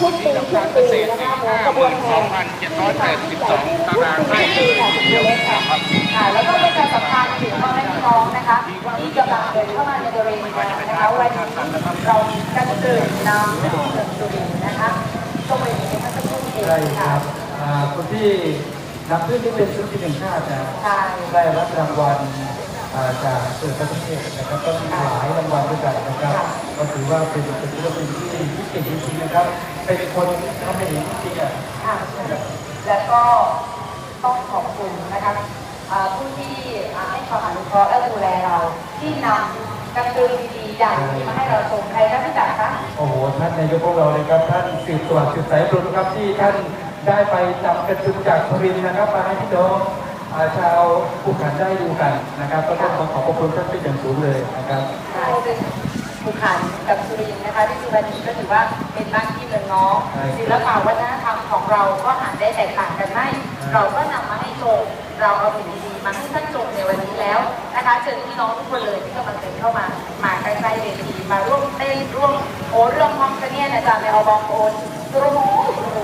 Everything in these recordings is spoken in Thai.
การเกษตรอีก52,782ตารางไร่เลยทีเดียวนะครับค่ะแล้วก็ประชาสัมพันธ์ถึงพ่อแม่พี่น้องนะคะที่กำลังเดินเข้ามาในบริเวณนะคะวันนี้เรามีการเดินน้ำที่เกิดสุรินนะคะตรงบริเวณเมื่อสักครู่นี้เองค่ะคนที่นับขึ้นที่เป็นชุดที่หนึ่งชาตินะได้รับรางวัลจากสื่อประเทศนะครับก็มีหลายรางวัลด้วยกันนะครับ ถือว่าเป็นเป็นศิลปินที่ที่เก่งจริงๆนะครับ เป็นคนทำให้เห็นจริงๆอะค่ะแล้วก็ต้องขอบคุณนะคะอ่าผู้ที่ให้ความอนุเคราะห์และดูแลเราที่นำกร์ตูนดีๆอย่างนี้มาให้เราชมใครคะพี่จ๋าคะโอ้โหท่านนายกของเราเลยครับท่านสืบสวัดสืบสายบุญครับที่ท่านได้ไปนำกระจุนจากพรินนะครับมาให้พี่น้องชาวภูขันได้ดูกันนะครับก็ต้องขอขอบคุณท่านเป็นอย่างสูงเลยนะครับ ภูขันกับสุรินทร์นะคะที่สุรินทร์ก็ถือว่าเป็นบ้านที่เมืองน้องใช่ศิลปะวัฒนธรรมของเราก็อาจได้แตกต่างกันไม่เราก็นำมาให้ชมเราเอาสิ่งดีๆมาให้ท่านชมในวันนี้แล้วนะคะเชิญพี่น้องทุกคนเลยที่กำลังเดินเข้ามามาใกล้ๆเวทีมาร่วมเต้นร่วมโอ้เรื่องความกระเนี่ยนะจ๊ะในอบองโอนตรงนู้นโอ้โห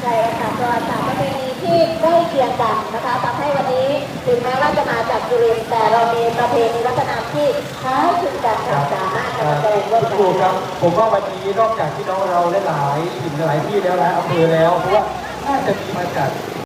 ใช่ค่ะก็สามประเพณีที่ใกล้เคียงกันนะคะทำให้วันนี้ถึงแม้ว่าจะมาจากจุรินทร์แต่เรามีประเพณีวัฒนธรรม ที่เขาถึงกันค่ะสามารถจะมาแสดงร่วมคุณกัรูนครับผมว่าวันนี้นอกจากที่น้องเราหลายๆถิ่นหลายที่แล้วหลายอำเภอแล้วเพราะว่าน่าจะมีมาจาก